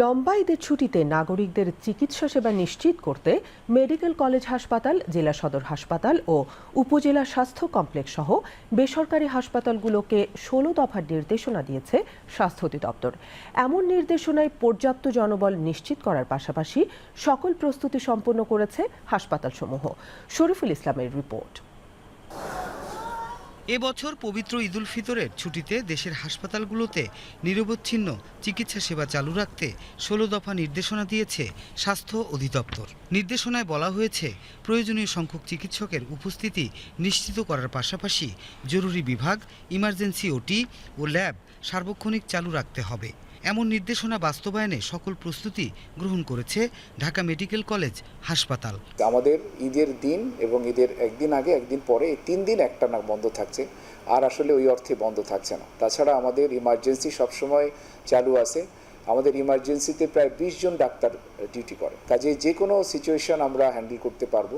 লম্বা ঈদের ছুটিতে নাগরিকদের চিকিৎসা সেবা নিশ্চিত করতে মেডিকেল কলেজ হাসপাতাল, জেলা সদর হাসপাতাল ও উপজেলা স্বাস্থ্য কমপ্লেক্স সহ বেসরকারি হাসপাতালগুলোকে ষোলো দফার নির্দেশনা দিয়েছে স্বাস্থ্য অধিদপ্তর। এমন নির্দেশনায় পর্যাপ্ত জনবল নিশ্চিত করার পাশাপাশি সকল প্রস্তুতি সম্পন্ন করেছে হাসপাতালসমূহ। শরীফুল ইসলামের রিপোর্ট। এবছর পবিত্র ঈদুল ফিতরের ছুটিতে দেশের হাসপাতালগুলোতে নিরবচ্ছিন্ন চিকিৎসা সেবা চালু রাখতে ষোলো দফা নির্দেশনা দিয়েছে স্বাস্থ্য অধিদপ্তর। নির্দেশনায় বলা হয়েছে, প্রয়োজনীয় সংখ্যক চিকিৎসকের উপস্থিতি নিশ্চিত করার পাশাপাশি জরুরি বিভাগ, ইমার্জেন্সি ওটি ও ল্যাব সার্বক্ষণিক চালু রাখতে হবে। এমন নির্দেশনা বাস্তবায়নে সকল প্রস্তুতি গ্রহণ করেছে ঢাকা মেডিকেল কলেজ হাসপাতাল। আমাদের ঈদের দিন এবং ঈদের একদিন আগে, একদিন পরে তিন দিন একটানা বন্ধ থাকছে। আর আসলে ওই অর্থে বন্ধ থাকছে না। তাছাড়া আমাদের ইমার্জেন্সি সবসময় চালু আছে। আমাদের ইমার্জেন্সিতে প্রায় বিশ জন ডাক্তার ডিউটি করে। কাজে যে কোনো সিচুয়েশন আমরা হ্যান্ডেল করতে পারব।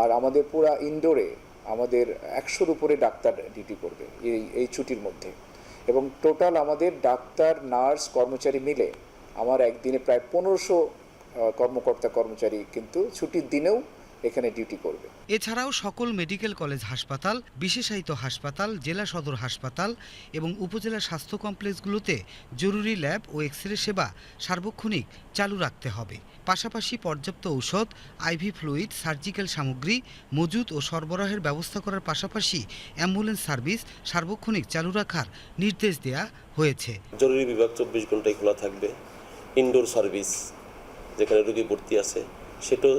আর আমাদের পুরা ইনডোরে আমাদের একশোর উপরে ডাক্তার ডিউটি করবে এই এই ছুটির মধ্যে। এবং টোটাল আমাদের ডাক্তার, নার্স, কর্মচারী মিলে আমার একদিনে প্রায় পনেরোশো কর্মকর্তা কর্মচারী কিন্তু ছুটির দিনেও এখানে ডিউটি করবে। এছাড়াও সকল মেডিকেল কলেজ হাসপাতাল বিশেষায়িত হাসপাতাল জেলা সদর হাসপাতাল এবং উপজেলা স্বাস্থ্য কমপ্লেক্সগুলোতে জরুরি ল্যাব ও এক্স রে সেবা সার্বক্ষণিক চালু রাখতে হবে। পাশাপাশি পর্যাপ্ত ঔষধ আইভি ফ্লুইড সার্জিক্যাল সামগ্রী মজুত ও সরবরাহের ব্যবস্থা করার পাশাপাশি অ্যাম্বুলেন্স সার্ভিস সার্বক্ষণিক চালু রাখার নির্দেশ দেয়া হয়েছে। জরুরি বিভাগ চব্বিশ ঘন্টায় খোলা থাকবে। ইনডোর সার্ভিস যেখানে রোগী ভর্তি আছে সেটাও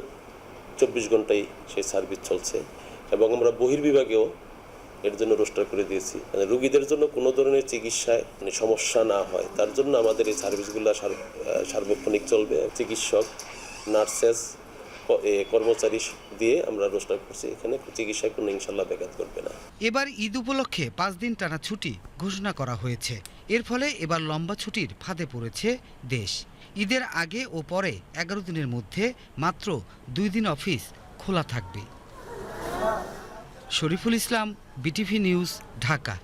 চব্বিশ ঘন্টায় সেই সার্ভিস চলছে এবং আমরা বহির্বিভাগেও এর জন্য রোস্টার করে দিয়েছি। মানে রুগীদের জন্য কোনো ধরনের চিকিৎসায় মানে সমস্যা না হয়, তার জন্য আমাদের এই সার্ভিসগুলো সার- সার্বক্ষণিক চলবে। চিকিৎসক, নার্সেস কর্মচারী দিয়ে আমরা রোস্টার করছি। এখানে চিকিৎসায় কোনো ইনশাল্লাহ ব্যাঘাত করবে না। এবার ঈদ উপলক্ষে পাঁচ দিন টানা ছুটি ঘোষণা করা হয়েছে। এর ফলে এবার লম্বা ছুটির ফাঁদে পড়েছে দেশ। ঈদের আগে ও পরে এগারো দিনের মধ্যে মাত্র দুই দিন অফিস খোলা থাকবে। Shariful Islam, BTV news, Dhaka.